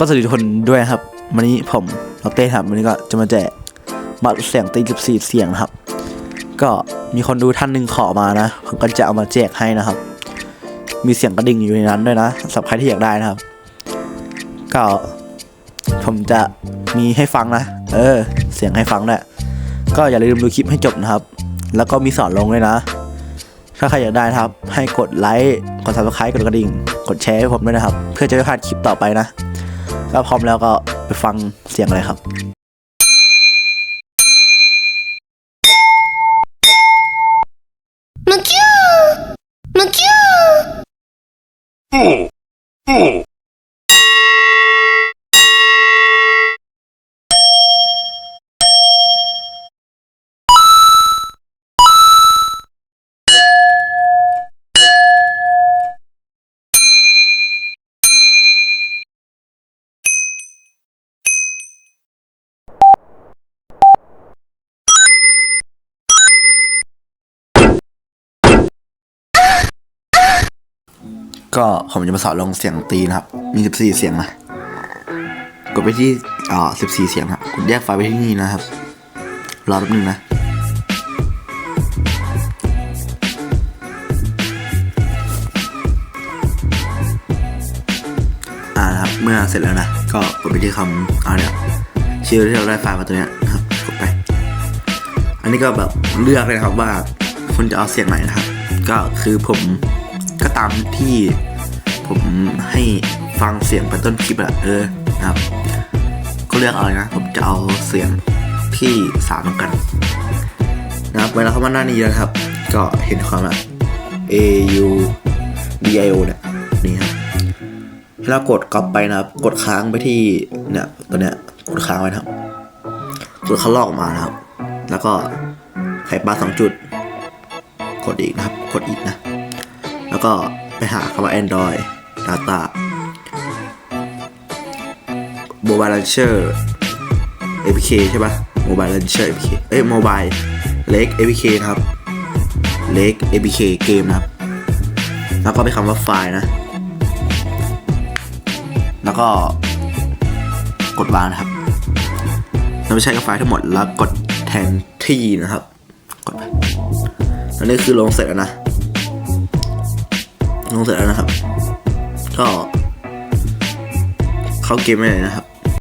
ก็สวัสดีทุกคนด้วยครับ วันนี้ผมดรเต้ครับ วันนี้ก็จะมาแจกบัตรเสียงตี14เสียงนะครับ ก็มีคนดูท่านหนึ่งขอมานะ ผมก็จะเอามาแจกให้นะครับ มีเสียงกระดิ่งอยู่ในนั้นด้วยนะสำหรับใครที่อยากได้นะครับ ก็ผมจะมีให้ฟังนะ เออ เสียงให้ฟังด้วยก็อย่าลืมดูคลิปให้จบนะครับ แล้วก็มีสอนลงด้วยนะ ถ้าใครอยากได้นะครับ ให้กดไลค์ กด subscribe กดกระดิ่ง กดแชร์ให้ผมด้วยนะครับ เพื่อจะไม่พลาดคลิปต่อไปนะ ก็พร้อมแล้วก็ไปฟังเสียงเลยครับ むきゅーむきゅー ก็ผมจะมาสอนลงเสียงตีนะครับ มี 14 เสียงนะ กดไปที่อ่า14 เสียงครับ กดแยกไฟล์ไปที่นี่นะครับ รอแป๊บนึงนะ อ่านะครับ เมื่อเสร็จแล้วนะ ก็กดไปที่คำอ่าเนี่ยชื่อที่เราได้ไฟล์มาตัวเนี้ยครับ กดไป อันนี้ก็แบบเลือกเลยครับว่าคุณจะเอาเสียงไหนนะครับ ก็คือผม ก็ตามที่ผมให้ฟังเสียงไปต้นคลิปอะเออนะครับ ก็เลือกเอาเลยนะ ผมจะเอาเสียงที่สามกัน นะครับ เวลาเข้ามาหน้านี้นะครับ ก็เห็นความแบบ A U D I O เนี่ยนี่ครับให้เรากดก๊อปไปนะครับ กดค้างไปที่เนี่ยตัวเนี้ยกดค้างไว้นะครับกดเขาลอกออกมานะครับ แล้วก็ไข่ปลาสองจุด กดอีกนะครับ กดอีกนะ แล้วก็ไปหาคำว่า Android Data Mobile Launcher APK ใช่ปะ Mobile Launcher APK เอ้ย Mobile Lake APK นะครับ Lake APK เกมนะครับ แล้วก็ไปคำว่าไฟล์นะ แล้วก็กดวางนะครับเราไม่ใช้กับไฟล์ทั้งหมดแล้วกดแทนที่นะครับ กดไปอันนี้คือลงเสร็จแล้วนะ ลงเสร็จแล้วนะครับ ก็ เข้าเกมไม่เลยนะครับ